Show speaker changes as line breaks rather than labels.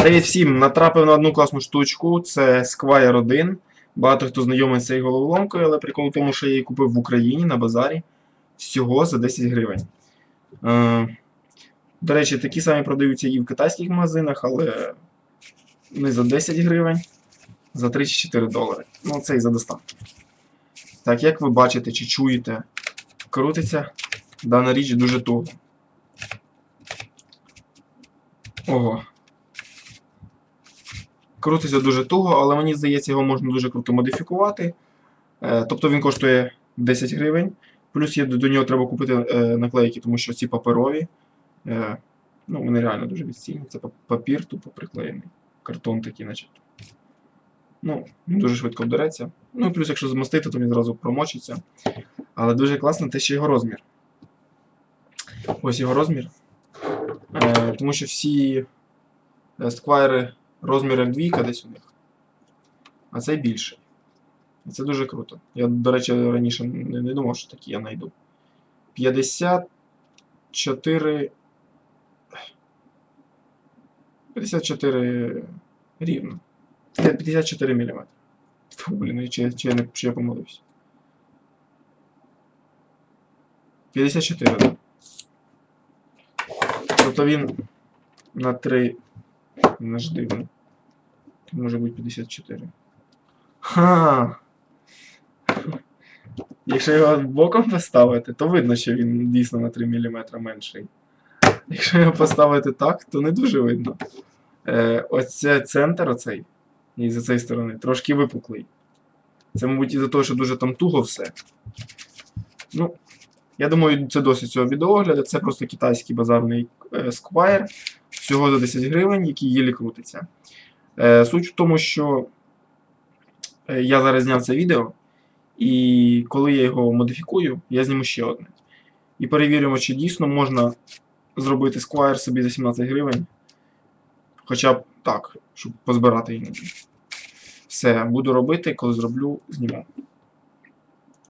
Привіт всім! Натрапив на одну класну штучку. Це Squire 1. Багато хто знайомий з цією головоломкою, але прикол в тому, що я її купив в Україні на базарі всього за 10 гривень. Е, до речі, такі самі продаються і в китайських магазинах, але не за 10 гривень, за 3 чи 4 долари. Ну, це і за доставку. Так, як ви бачите чи чуєте, крутиться дана річ дуже туго. Ого. Крутиться дуже туго, але мені здається, його можна дуже круто модифікувати. Е, тобто він коштує 10 гривень. Плюс є, до нього треба купити е, наклейки, тому що ці паперові. Е, ну, вони реально дуже відстійні. Це папір тупо приклеєний. Картон такий, начебто. Ну, дуже швидко вдереться. Ну і плюс, якщо змастити, то він зразу промочиться. Але дуже класно те, що його розмір. Ось його розмір. Тому що всі сквайри розмір F2 десь у них. А цей більший. І це дуже круто. Я, до речі, раніше не, не думав, що такі я знайду. 54. 54 рівно. 54 мм. Фу, блін, чи, чи, я чи я помилився. 54, так. Тобто він на 3 ж дивно. Може бути 54. Ха. Якщо його боком поставити, то видно, що він дійсно на 3 мм менший. Якщо його поставити так, то не дуже видно. Е, ось центр оцей. І з цієї сторони трошки випуклий. Це, мабуть, із-за того, що дуже там туго все. Ну, я думаю, це досить цього відеогляду. Це просто китайський базарний е, Squire. Всього за 10 гривень, який єлі крутиться. Е, суть в тому, що е, я зараз зняв це відео, і коли я його модифікую, я зніму ще одне. І перевіримо, чи дійсно можна зробити Squire собі за 17 гривень. Хоча б так, щоб позбирати іноді. Все, буду робити, коли зроблю, зніму.